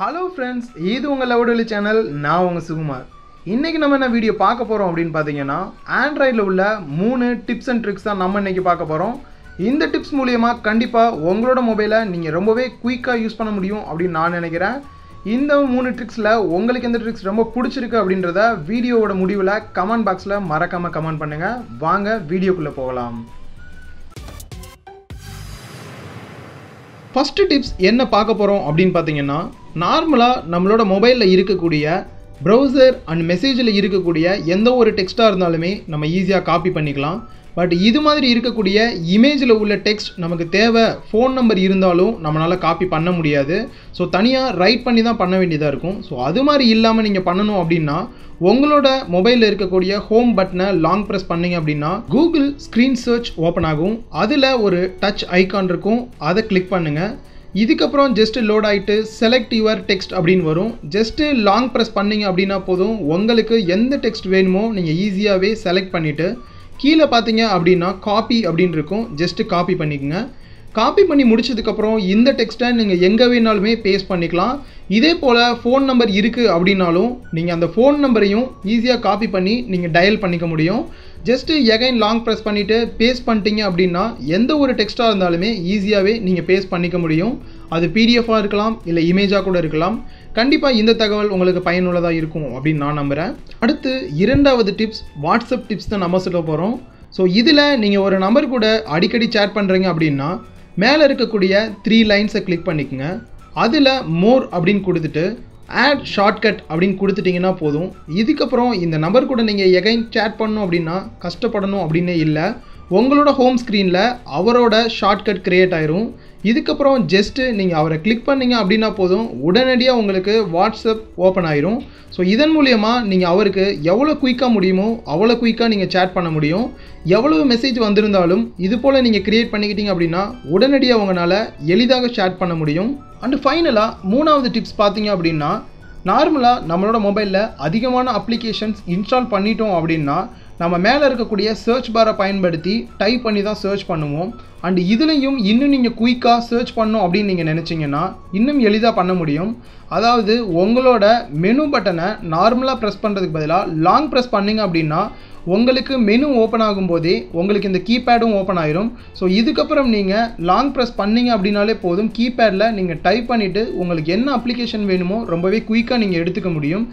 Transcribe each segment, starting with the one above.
Hello friends இது உங்கள் லவுடொலி channel நான் உங்கள் சுகுமார். இன்றைக்கி நம்ம என்ன வீடியோ பார்க்க போகிறோம் அப்படின்னு பார்த்தீங்கன்னா ஆண்ட்ராய்டில் உள்ள மூணு டிப்ஸ் அண்ட் ட்ரிக்ஸ் தான் நம்ம இன்றைக்கி பார்க்க போகிறோம் இந்த டிப்ஸ் மூலியமாக கண்டிப்பாக உங்களோட மொபைலை நீங்கள் ரொம்பவே குயிக்காக யூஸ் பண்ண முடியும் அப்படின்னு நான் நினைக்கிறேன். இந்த மூணு ட்ரிக்ஸில் உங்களுக்கு எந்த ட்ரிக்ஸ் ரொம்ப பிடிச்சிருக்கு அப்படின்றத வீடியோவோட முடிவில் கமெண்ட் பாக்ஸில் மறக்காமல் கமெண்ட் பண்ணுங்கள் வாங்க வீடியோக்குள்ளே போகலாம். ஃபஸ்ட்டு டிப்ஸ் என்ன பார்க்க போகிறோம் அப்படின்னு பார்த்தீங்கன்னா நார்மலாக நம்மளோட மொபைலில் இருக்கக்கூடிய ப்ரௌசர் அண்ட் மெசேஜில் இருக்கக்கூடிய எந்த ஒரு டெக்ஸ்ட்டாக இருந்தாலுமே நம்ம ஈஸியாக காப்பி பண்ணிக்கலாம். பட் இது மாதிரி இருக்கக்கூடிய இமேஜில் உள்ள டெக்ஸ்ட் நமக்கு தேவை ஃபோன் நம்பர் இருந்தாலும் நம்மளால் காப்பி பண்ண முடியாது. ஸோ தனியாக ரைட் பண்ணி தான் பண்ண வேண்டியதாக இருக்கும். ஸோ அது மாதிரி இல்லாமல் நீங்கள் பண்ணணும் அப்படின்னா உங்களோட மொபைலில் இருக்கக்கூடிய ஹோம் பட்டனை லாங் ப்ரெஸ் பண்ணீங்க அப்படின்னா கூகுள் ஸ்க்ரீன் சர்ச் ஓப்பன் ஆகும். அதில் ஒரு டச் ஐக்கான் இருக்கும். அதை கிளிக் பண்ணுங்கள் இதுக்கப்புறம் ஜஸ்ட் லோட் ஆகிட்டு செலக்ட் யுவர் டெக்ஸ்ட் அப்படின்னு வரும். ஜஸ்ட்டு லாங் ப்ரெஸ் பண்ணீங்க அப்படின்னா போதும். உங்களுக்கு எந்த டெக்ஸ்ட் வேணுமோ நீங்கள் ஈஸியாகவே செலக்ட் பண்ணிவிட்டு கீழே பார்த்தீங்க அப்படின்னா காப்பி அப்படின்னு இருக்கும். ஜஸ்ட்டு காப்பி பண்ணிக்கோங்க. காப்பி பண்ணி முடிச்சதுக்கப்புறம் இந்த டெக்ஸ்ட்டை நீங்கள் எங்கே வேணாலுமே பேஸ்ட் பண்ணிக்கலாம். இதே போல் ஃபோன் நம்பர் இருக்குது அப்படின்னாலும் நீங்கள் அந்த ஃபோன் நம்பரையும் ஈஸியாக காப்பி பண்ணி நீங்கள் டயல் பண்ணிக்க முடியும். ஜஸ்ட்டு எகைன் லாங் ப்ரெஸ் பண்ணிவிட்டு பேஸ்ட் பண்ணிட்டீங்க அப்படின்னா எந்த ஒரு டெக்ஸ்ட்டாக இருந்தாலுமே ஈஸியாகவே நீங்கள் பேஸ்ட் பண்ணிக்க முடியும். அது பிடிஎஃபாக இருக்கலாம் இல்லை இமேஜாக கூட இருக்கலாம். கண்டிப்பாக இந்த தகவல் உங்களுக்கு பயனுள்ளதாக இருக்கும் அப்படின்னு நான் நம்புகிறேன் அடுத்து இரண்டாவது டிப்ஸ் வாட்ஸ்அப் டிப்ஸ் தான் நம்ம சொல்ல போகிறோம் ஸோ இதில் நீங்கள் ஒரு நம்பர் கூட அடிக்கடி சேட் பண்ணுறீங்க அப்படின்னா மேலே இருக்கக்கூடிய த்ரீ லைன்ஸை கிளிக் பண்ணிக்கோங்க. அதில் மோர் அப்படின்னு கொடுத்துட்டு ஆட் ஷார்ட்கட் அப்படின்னு கொடுத்துட்டிங்கன்னா போதும். இதுக்கப்புறம் இந்த நம்பர் கூட நீங்கள் எகைன் சேட் பண்ணணும் அப்படின்னா கஷ்டப்படணும் அப்படின்னே இல்லை. உங்களோட ஹோம் ஸ்க்ரீனில் அவரோட ஷார்ட்கட் க்ரியேட் ஆயிரும். இதுக்கப்புறம் ஜஸ்ட்டு நீங்கள் அவரை கிளிக் பண்ணீங்க அப்படின்னா போதும். உடனடியாக உங்களுக்கு வாட்ஸ்அப் ஓப்பன் ஆயிரும். ஸோ இதன் மூலியமாக நீங்கள் அவருக்கு எவ்வளோ குயிக்காக முடியுமோ அவ்வளோ குயிக்காக நீங்கள் சேட் பண்ண முடியும். எவ்வளவு மெசேஜ் வந்திருந்தாலும் இது போல் நீங்கள் க்ரியேட் பண்ணிக்கிட்டீங்க அப்படின்னா உடனடியாக உங்களால் எளிதாக சேட் பண்ண முடியும். அண்டு ஃபைனலாக மூணாவது டிப்ஸ் பார்த்தீங்க அப்படின்னா நார்மலாக நம்மளோட மொபைலில் அதிகமான அப்ளிகேஷன்ஸ் இன்ஸ்டால் பண்ணிட்டோம் அப்படின்னா நம்ம மேலே இருக்கக்கூடிய சர்ச் பாரை பயன்படுத்தி டைப் பண்ணி தான் சர்ச் பண்ணுவோம். அண்ட் இதுலேயும் இன்னும் நீங்கள் குயிக்காக சர்ச் பண்ணும் அப்படின்னு நீங்கள் நினச்சிங்கன்னா இன்னும் எளிதாக பண்ண முடியும். அதாவது உங்களோட மெனு பட்டனை நார்மலாக ப்ரெஸ் பண்ணுறதுக்கு பதிலாக லாங் ப்ரெஸ் பண்ணிங்க அப்படின்னா உங்களுக்கு மெனு ஓப்பன் ஆகும்போதே உங்களுக்கு இந்த கீபேடும் ஓப்பன் ஆயிரும். ஸோ இதுக்கப்புறம் நீங்கள் லாங் ப்ரெஸ் பண்ணீங்க அப்படின்னாலே போதும். கீபேடில் நீங்கள் டைப் பண்ணிவிட்டு உங்களுக்கு என்ன அப்ளிகேஷன் வேணுமோ ரொம்பவே குயிக்காக நீங்கள் எடுத்துக்க முடியும்.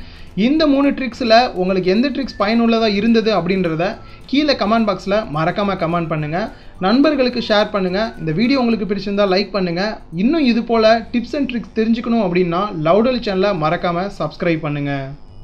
இந்த மூணு ட்ரிக்ஸில் உங்களுக்கு எந்த ட்ரிக்ஸ் பயனுள்ளதாக இருந்தது அப்படின்றத கீழே கமெண்ட் பாக்ஸில் மறக்காமல் கமெண்ட் பண்ணுங்கள் நண்பர்களுக்கு ஷேர் பண்ணுங்கள் இந்த வீடியோ உங்களுக்கு பிடிச்சிருந்தால் லைக் பண்ணுங்கள் இன்னும் இது போல் டிப்ஸ் அண்ட் ட்ரிக்ஸ் தெரிஞ்சுக்கணும் அப்படின்னா லவுடல் சேனலை மறக்காமல் சப்ஸ்கிரைப் பண்ணுங்கள்